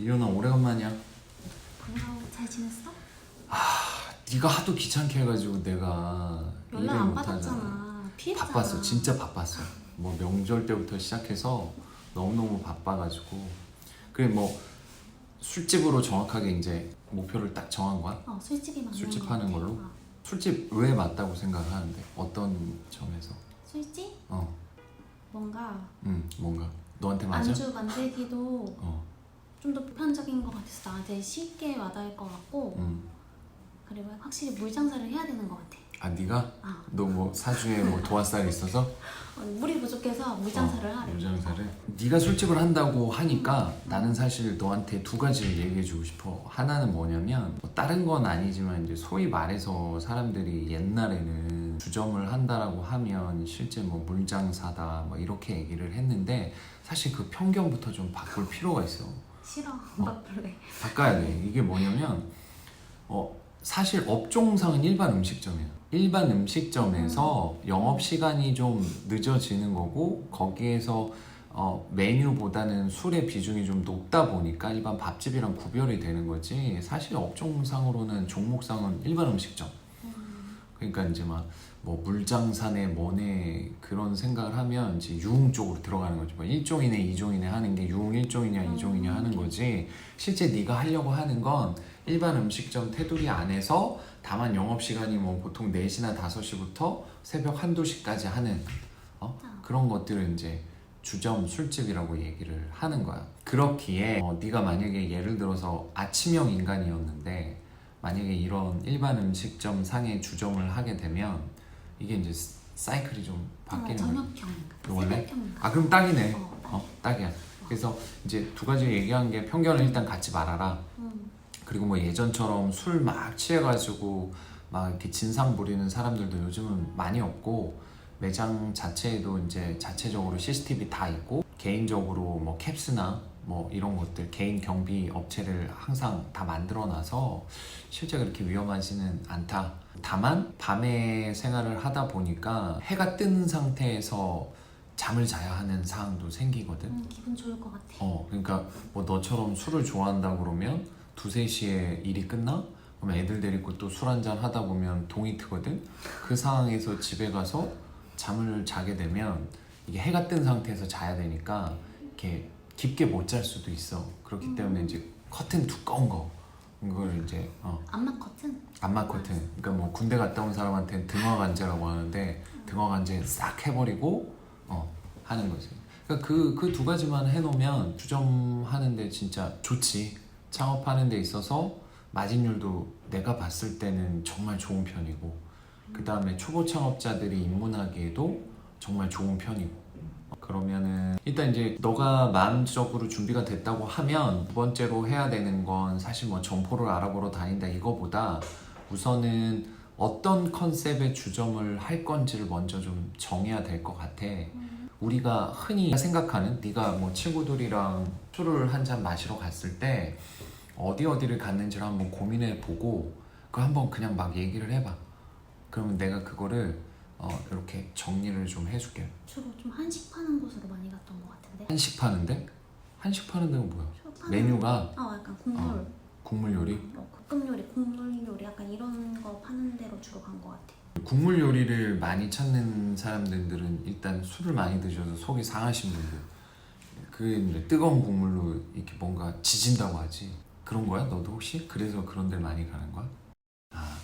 이현아 오래간만이야. 반가워. 잘 지냈어? 네가 하도 귀찮게 해가지고 내가 일을 연락 안 못하잖아. 받았잖아. 피했잖아. 바빴어, 진짜 바빴어. 뭐 명절 때부터 시작해서 너무 너무 바빠가지고 그래 뭐 술집으로 정확하게 이제 목표를 딱 정한 거야. 어, 술집이 맞는 술집 것 하는 같아. 걸로? 어. 술집 왜 맞다고 생각하는데 어떤 점에서? 술집? 어, 뭔가 음 뭔가 너한테 맞아? 안주 만들기도 어, 좀 더 보편적인 것 같아서 나한테 쉽게 와닿을 것 같고 음. 그리고 확실히 물 장사를 해야 되는 것 같아. 아 네가 아, 너 뭐 사주에 뭐 도화살 있어서? 어, 물이 부족해서 물 장사를 하래. 물장사를? 네가 술집을 한다고 하니까 나는 사실 너한테 두 가지를 얘기해주고 싶어. 하나는 뭐냐면 뭐 다른 건 아니지만 이제 소위 말해서 사람들이 옛날에는 주점을 한다라고 하면 실제 뭐 물장사다 뭐 이렇게 얘기를 했는데 사실 그 편견부터 좀 바꿀 필요가 있어. 싫어. 바쁠래. 바꿔야 돼. 이게 뭐냐면 어 사실 업종상은 일반 음식점이야. 일반 음식점에서 영업 시간이 좀 늦어지는 거고 거기에서 어, 메뉴보다는 술의 비중이 좀 높다 보니까 일반 밥집이랑 구별이 되는 거지. 사실 업종상으로는 종목상은 일반 음식점. 음, 그러니까 이제 막 뭐 물장사네 뭐네 그런 생각을 하면 이제 유흥 쪽으로 들어가는 거지. 뭐 일종이네 이종이네 하는 게 유흥 일종이냐 이종이냐 하는 거지. 실제 네가 하려고 하는 건 일반 음식점 테두리 안에서 다만 영업 시간이 뭐 보통 4시나 5시부터 새벽 한두 시까지 하는 어? 그런 것들을 이제 주점 술집이라고 얘기를 하는 거야. 그렇기에 어, 네가 만약에 예를 들어서 아침형 인간이었는데 만약에 이런 일반 음식점 상의 주점을 하게 되면 이게 이제 사이클이 좀 어, 바뀌는 거야. 저녁형. 원래? 새벽형인가? 아 그럼 딱이네. 어, 딱. 어 딱이야. 그래서 이제 두 가지 얘기한 게 편견을 일단 갖지 말아라. 음, 그리고 뭐 예전처럼 술 막 취해가지고 막 이렇게 진상 부리는 사람들도 요즘은 많이 없고 매장 자체에도 이제 자체적으로 CCTV 다 있고 개인적으로 뭐 캡스나 뭐 이런 것들 개인 경비 업체를 항상 다 만들어 놔서 실제 그렇게 위험하지는 않다. 다만 밤에 생활을 하다 보니까 해가 뜨는 상태에서 잠을 자야 하는 상황도 생기거든. 음, 기분 좋을 것 같아. 어, 그러니까 뭐 너처럼 술을 좋아한다 그러면 두세 시에 일이 끝나? 그럼 애들 데리고 또 술 한잔 하다 보면 동이 트거든? 그 상황에서 집에 가서 잠을 자게 되면 이게 해가 뜬 상태에서 자야 되니까 이렇게 깊게 못 잘 수도 있어. 그렇기 때문에 이제 커튼 두꺼운 거 이걸 이제 어, 안마 커튼? 안마 커튼. 그러니까 뭐 군대 갔다 온 사람한테는 등화관제라고 하는데 등화관제 싹 해버리고 어 하는 거지. 그러니까 그그 두 가지만 해놓으면 주점 하는데 진짜 좋지. 창업하는 데 있어서 마진율도 내가 봤을 때는 정말 좋은 편이고 그 다음에 초보 창업자들이 입문하기에도 정말 좋은 편이고 그러면은 일단 이제 너가 마음적으로 준비가 됐다고 하면 두 번째로 해야 되는 건 사실 뭐 점포를 알아보러 다닌다 이거보다 우선은 어떤 컨셉의 주점을 할 건지를 먼저 좀 정해야 될 것 같아. 우리가 흔히 생각하는 네가 뭐 친구들이랑 술을 한 잔 마시러 갔을 때 어디 어디를 갔는지를 한번 고민해 보고 그 한번 그냥 막 얘기를 해봐. 그러면 내가 그거를 어, 이렇게 정리를 좀 해줄게. 주로 좀 한식 파는 곳으로 많이 갔던 것 같은데. 한식 파는데? 한식 파는 데가 뭐야? 주로 파는 메뉴가 어, 약간 국물, 어. 국물 요리? 뭐 볶음 요리, 국물 요리 약간 이런 거 파는 데로 주로 간 것 같아. 국물 요리를 많이 찾는 사람들은 일단 술을 많이 드셔서 속이 상하신 분들 그 이제 뜨거운 국물로 이렇게 뭔가 지진다고 하지 그런 거야 너도 혹시 그래서 그런 데 많이 가는 거야? 아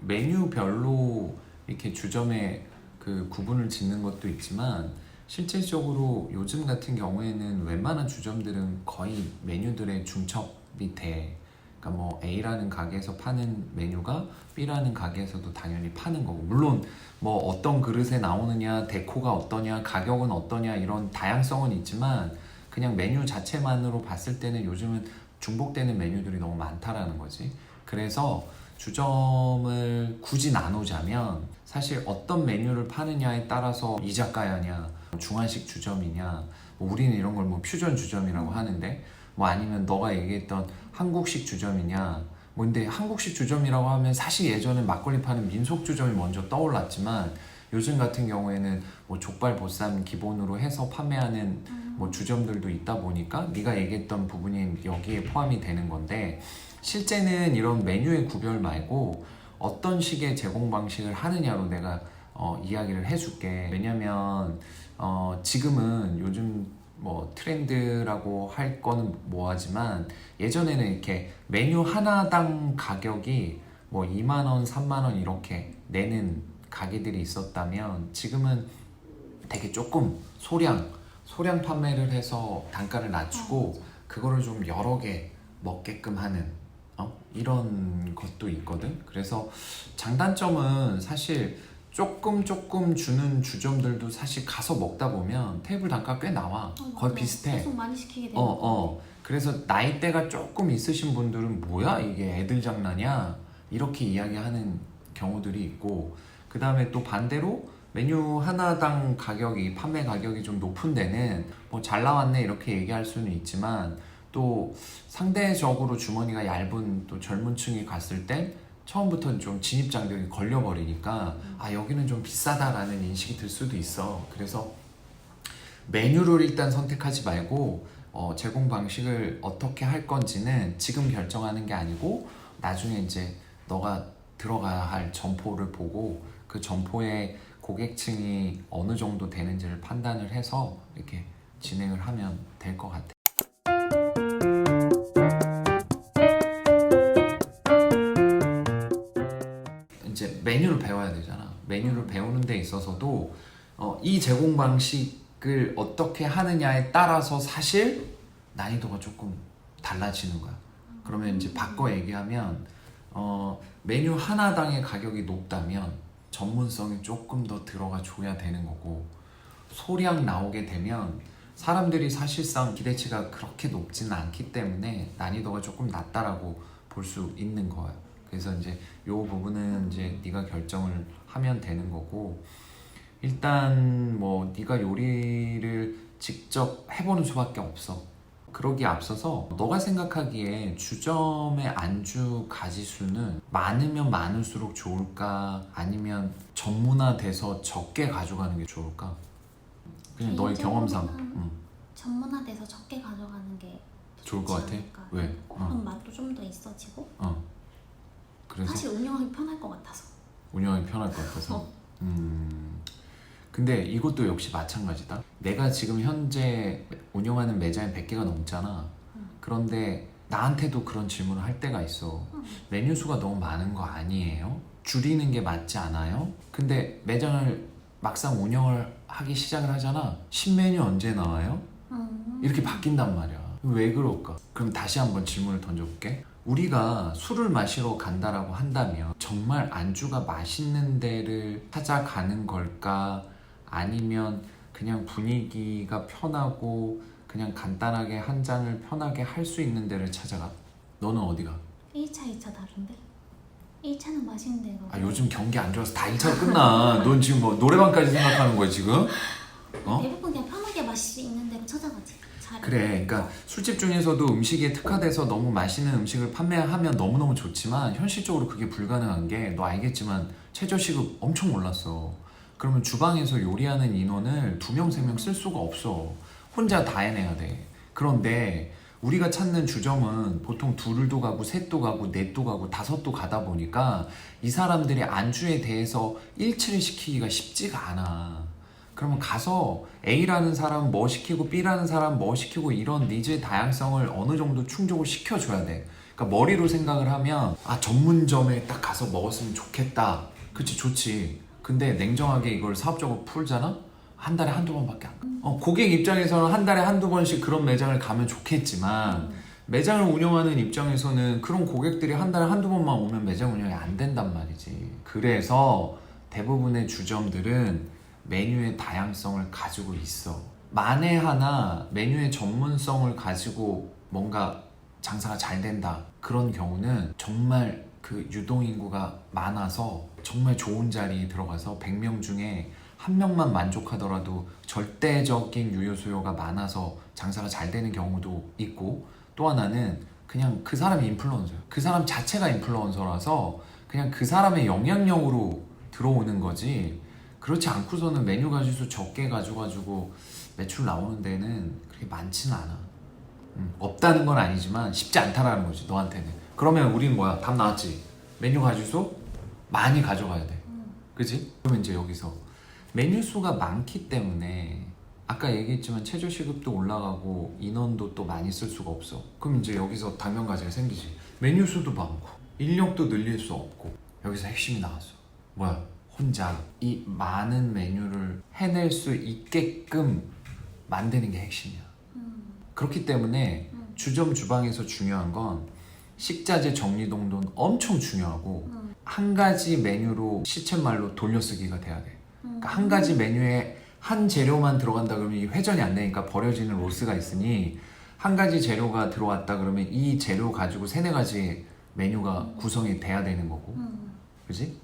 메뉴별로 이렇게 주점에 그 구분을 짓는 것도 있지만 실질적으로 요즘 같은 경우에는 웬만한 주점들은 거의 메뉴들의 중첩이 돼. 그러니까 뭐 A라는 가게에서 파는 메뉴가 B라는 가게에서도 당연히 파는 거고 물론 뭐 어떤 그릇에 나오느냐 데코가 어떠냐 가격은 어떠냐 이런 다양성은 있지만 그냥 메뉴 자체만으로 봤을 때는 요즘은 중복되는 메뉴들이 너무 많다라는 거지 그래서 주점을 굳이 나누자면 사실 어떤 메뉴를 파느냐에 따라서 이자카야냐 중한식 주점이냐 뭐 우리는 이런 걸 뭐 퓨전 주점이라고 하는데 뭐 아니면 너가 얘기했던 한국식 주점이냐 뭐 근데 한국식 주점이라고 하면 사실 예전에 막걸리 파는 민속 주점이 먼저 떠올랐지만 요즘 같은 경우에는 뭐 족발 보쌈 기본으로 해서 판매하는 음. 뭐 주점들도 있다 보니까 네가 얘기했던 부분이 여기에 포함이 되는 건데 실제는 이런 메뉴의 구별 말고 어떤 식의 제공 방식을 하느냐로 내가 어, 이야기를 해줄게. 왜냐면 어, 지금은 요즘 뭐 트렌드라고 할 거는 뭐하지만 예전에는 이렇게 메뉴 하나당 가격이 뭐 2만 원, 3만 원 이렇게 내는 가게들이 있었다면 지금은 되게 조금 소량 소량 판매를 해서 단가를 낮추고 그거를 좀 여러 개 먹게끔 하는 어? 이런 것도 있거든. 그래서 장단점은 사실 조금 조금 주는 주점들도 사실 가서 먹다 보면 테이블 단가 꽤 나와. 어, 거의 맞아. 비슷해. 계속 많이 시키게 되는 어, 어. 그래서 나이대가 조금 있으신 분들은 뭐야 이게 애들 장난이야 이렇게 이야기하는 경우들이 있고 그 다음에 또 반대로 메뉴 하나당 가격이 판매 가격이 좀 높은 데는 뭐 잘 나왔네 이렇게 얘기할 수는 있지만 또 상대적으로 주머니가 얇은 또 젊은 층이 갔을 땐 처음부터 좀 진입장벽이 걸려버리니까 아 여기는 좀 비싸다라는 인식이 들 수도 있어 그래서 메뉴를 일단 선택하지 말고 어, 제공 방식을 어떻게 할 건지는 지금 결정하는 게 아니고 나중에 이제 너가 들어가야 할 점포를 보고 그 점포의 고객층이 어느 정도 되는지를 판단을 해서 이렇게 진행을 하면 될 것 같아. 이 메뉴를 배워야 되잖아. 메뉴를 배우는 데 있어서도 어, 이 제공 방식을 어떻게 하느냐에 따라서 사실 난이도가 조금 달라지는 거야. 그러면 이제 바꿔 얘기하면 어, 메뉴 하나당의 가격이 높다면 전문성이 조금 더 들어가 줘야 되는 거고 소량 나오게 되면 사람들이 사실상 기대치가 그렇게 높지는 않기 때문에 난이도가 조금 낮다라고 볼 수 있는 거야. 그래서 이제 요 부분은 이제 네가 결정을 하면 되는 거고 일단 뭐 네가 요리를 직접 해보는 수밖에 없어. 그러기에 앞서서 너가 생각하기에 주점의 안주 가지수는 많으면 많을수록 좋을까 아니면 전문화돼서 적게 가져가는 게 좋을까? 그냥 너의 경험상 응, 전문화돼서 적게 가져가는 게 좋을 것 같아. 않을까. 왜? 어, 그럼 맛도 좀 더 있어지고 어. 그래서 사실 운영하기 편할 것 같아서 운영하기 편할 것 같아서. 어. 음. 근데 이것도 역시 마찬가지다. 내가 지금 현재 운영하는 매장이 100개가 넘잖아. 음. 그런데 나한테도 그런 질문을 할 때가 있어. 음. 메뉴 수가 너무 많은 거 아니에요? 줄이는 게 맞지 않아요? 근데 매장을 막상 운영을 하기 시작을 하잖아. 신메뉴 언제 나와요? 음. 이렇게 바뀐단 말이야. 왜 그럴까? 그럼 다시 한번 질문을 던져볼게. 우리가 술을 마시러 간다라고 한다면 정말 안주가 맛있는 데를 찾아가는 걸까? 아니면 그냥 분위기가 편하고 그냥 간단하게 한 잔을 편하게 할 수 있는 데를 찾아가? 너는 어디가? 1차, 2차 다른데? 1차는 맛있는 데가 아 요즘 경기 안 좋아서 다 1차로 끝나. 넌 지금 뭐 노래방까지 생각하는 거야 지금? 어? 대부분 그냥 편하게 맛이 있는 데로 찾아가지 잘 그래, 그러니까 술집 중에서도 음식에 특화돼서 너무 맛있는 음식을 판매하면 너무너무 좋지만 현실적으로 그게 불가능한 게 너 알겠지만 최저 시급 엄청 올랐어. 그러면 주방에서 요리하는 인원을 두 명, 세 명 쓸 수가 없어. 혼자 다 해내야 돼. 그런데 우리가 찾는 주점은 보통 둘도 가고 셋도 가고 넷도 가고 다섯도 가다 보니까 이 사람들이 안주에 대해서 일치를 시키기가 쉽지가 않아. 그러면 가서 A라는 사람 뭐 시키고 B라는 사람 뭐 시키고 이런 니즈의 다양성을 어느 정도 충족을 시켜줘야 돼. 그러니까 머리로 생각을 하면 아 전문점에 딱 가서 먹었으면 좋겠다. 그치 좋지. 근데 냉정하게 이걸 사업적으로 풀잖아? 한 달에 한두 번밖에 안 가. 어, 고객 입장에서는 한 달에 한두 번씩 그런 매장을 가면 좋겠지만 매장을 운영하는 입장에서는 그런 고객들이 한 달에 한두 번만 오면 매장 운영이 안 된단 말이지. 그래서 대부분의 주점들은 메뉴의 다양성을 가지고 있어. 만에 하나 메뉴의 전문성을 가지고 뭔가 장사가 잘 된다. 그런 경우는 정말 그 유동인구가 많아서 정말 좋은 자리에 들어가서 100명 중에 한 명만 만족하더라도 절대적인 유효 수요가 많아서 장사가 잘 되는 경우도 있고 또 하나는 그냥 그 사람이 인플루언서예요. 그 사람 자체가 인플루언서라서 그냥 그 사람의 영향력으로 들어오는 거지. 그렇지 않고서는 메뉴 가지수 적게 가져가지고 매출 나오는 데는 그렇게 많지는 않아. 음, 없다는 건 아니지만 쉽지 않다라는 거지 너한테는. 그러면 우리는 뭐야? 답 나왔지. 메뉴 가지수 많이 가져가야 돼. 그지? 그러면 이제 여기서 메뉴 수가 많기 때문에 아까 얘기했지만 최저 시급도 올라가고 인원도 또 많이 쓸 수가 없어. 그럼 이제 여기서 당면 과제가 생기지. 메뉴 수도 많고 인력도 늘릴 수 없고 여기서 핵심이 나왔어. 뭐야? 혼자 이 많은 메뉴를 해낼 수 있게끔 만드는 게 핵심이야. 그렇기 때문에 주점 주방에서 중요한 건 식자재 정리동돈 엄청 중요하고 한 가지 메뉴로 시쳇말로 돌려쓰기가 돼야 돼. 그러니까 한 가지 메뉴에 한 재료만 들어간다 그러면 이 회전이 안 되니까 버려지는 로스가 있으니 한 가지 재료가 들어왔다 그러면 이 재료 가지고 세네 가지 메뉴가 구성이 돼야 되는 거고, 음, 그지?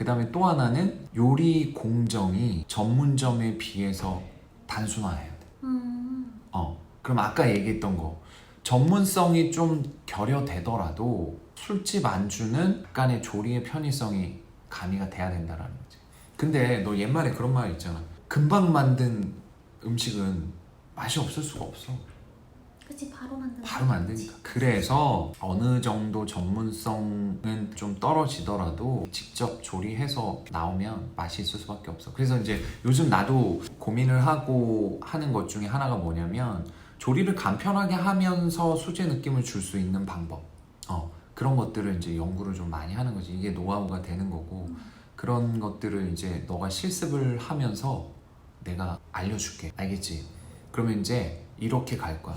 그 다음에 또 하나는 요리 공정이 전문점에 비해서 단순화해야 돼. 음, 어, 그럼 아까 얘기했던 거 전문성이 좀 결여되더라도 술집 안주는 약간의 조리의 편의성이 가미가 돼야 된다라는 거지. 근데 너 옛말에 그런 말 있잖아. 금방 만든 음식은 맛이 없을 수가 없어. 그치 바로 만드는 바로 만드니까. 그래서 어느 정도 전문성은 좀 떨어지더라도 직접 조리해서 나오면 맛이 있을 수밖에 없어. 그래서 이제 요즘 나도 고민을 하고 하는 것 중에 하나가 뭐냐면 조리를 간편하게 하면서 수제 느낌을 줄 수 있는 방법. 어, 그런 것들을 이제 연구를 좀 많이 하는 거지. 이게 노하우가 되는 거고 그런 것들을 이제 너가 실습을 하면서 내가 알려줄게. 알겠지? 그러면 이제 이렇게 갈 거야.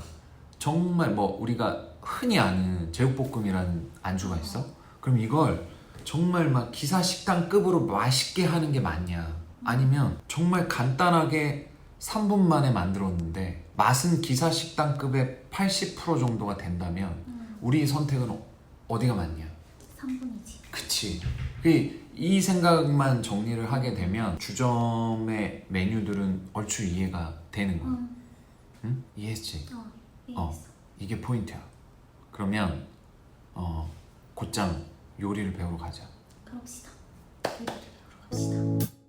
정말 뭐 우리가 흔히 아는 제육볶음이라는 안주가 있어? 그럼 이걸 정말 막 기사 식당급으로 맛있게 하는 게 맞냐? 아니면 정말 간단하게 3분 만에 만들었는데 맛은 기사 식당급의 80% 정도가 된다면 우리 선택은 어- 어디가 맞냐? 3분이지. 그치. 그이 생각만 정리를 하게 되면 주점의 메뉴들은 얼추 이해가 되는 거야. 음, 응? 이해했지? 어, 어. 이게 포인트야. 그러면 어 곧장 요리를 배우러 가자. 그럽시다. 요리를 배우러 갑시다.